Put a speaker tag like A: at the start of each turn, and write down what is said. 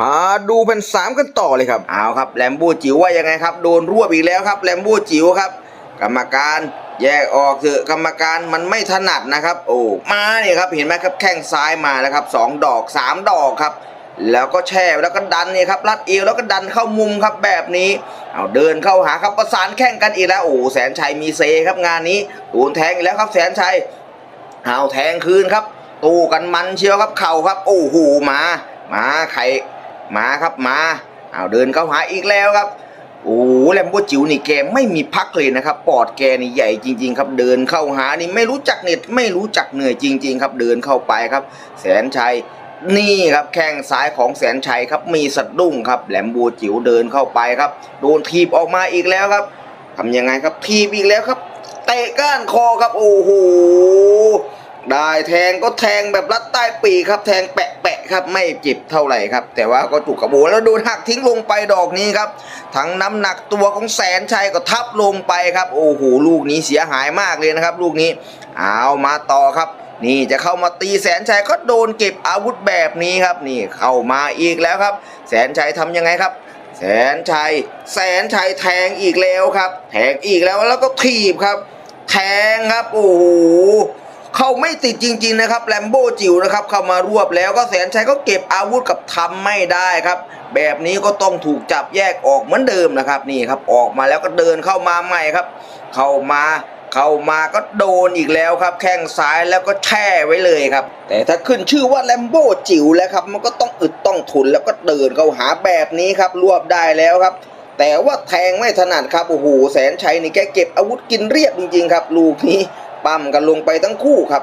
A: มาดูแผ่นสามกันต่อเลยครับเอาครับแลมโบจิ๋วว่ายังไงครับโดนรวบอีกแล้วครับแลมโบจิ๋วครับ กรรมการแยกออกเถอะกรรมการมันไม่ถนัดนะครับ โอ้มาเนี่ยครับเห็นไหมครับแข้งซ้ายมาแล้วครับสองดอกสามดอกครับแล้วก็แช่แล้วก็ดันเนี่ยครับรัดเอวแล้วก็ดันเข้ามุมครับแบบนี้เอาเดินเข้าหาครับประสานแข้งกันอีกแล้วโอ้แสนชัยมีเซครับงานนี้โดนแทงอีกแล้วครับแสนชัยเอาแทงคืนครับตู้กันมันเชียวครับเข่าครับ โอ้โหมา มาไข่ มาครับมาเอาเดินเข้าหาอีกแล้วครับโอ้แลมโบจิ๋วนี่แกไม่มีพักเลยนะครับ ปอดแกนี่ใหญ่จริง ๆ ครับ เดินเข้าหานี่ไม่รู้จักเหน็ดไม่รู้จักเหนื่อยจริง ๆ ครับ เดินเข้าไปครับ แสนชัยนี่ครับแข้งซ้ายของแสนชัยครับมีสะดุ้งครับ แหลมโบจิ๋วเดินเข้าไปครับ โดนทีบออกมาอีกแล้วครับทำยังไงครับทีบอีกแล้วครับเตะก้านคอครับโอ้โห แทงก็แทงแบบรัดใต้ปีครับ แทงแปะแปะครับไม่เจ็บเท่าไหร่ครับ แต่ว่าก็จุกกระโบแล้วโดนหักทิ้งลงไปดอกนี้ครับทั้งน้ำหนักตัวของแสนชัยก็ทับลงไปครับ โอ้โหลูกนี้เสียหายมากเลยนะครับ ลูกนี้เอามาต่อครับนี่จะเข้ามาตีแสนชัยก็โดนเก็บอาวุธแบบนี้ครับ นี่เข้ามาอีกแล้วครับ แสนชัยทำยังไงครับ แสนชัย แสนชัยแทงอีกแล้วครับ แทงอีกแล้วแล้วก็ถีบครับ แทงครับโอ้โห เขาไม่ติดจริง ๆ นะครับแลมโบจิ๋วนะครับเข้ามารวบแล้วก็แสนชัยก็เก็บอาวุธกับทำไม่ได้ครับ แบบนี้ก็ต้องถูกจับแยกออกเหมือนเดิมนะครับนี่ครับออกมาแล้วก็เดินเข้ามาใหม่ครับ เข้ามาเข้ามาก็โดนอีกแล้วครับ แข้งซ้ายแล้วก็แช่ไว้เลยครับ แต่ถ้าขึ้นชื่อว่าแลมโบจิ๋วแล้วครับ มันก็ต้องอึดต้องทนแล้วก็เดินเข้าหาแบบนี้ครับ รวบได้แล้วครับ แต่ว่าแทงไม่ถนัดครับโอ้โหแสนชัยนี่แกเก็บอาวุธกินเรียบจริงๆครับ ลูกนี้ ปั้มกันลงไปทั้งคู่ครับ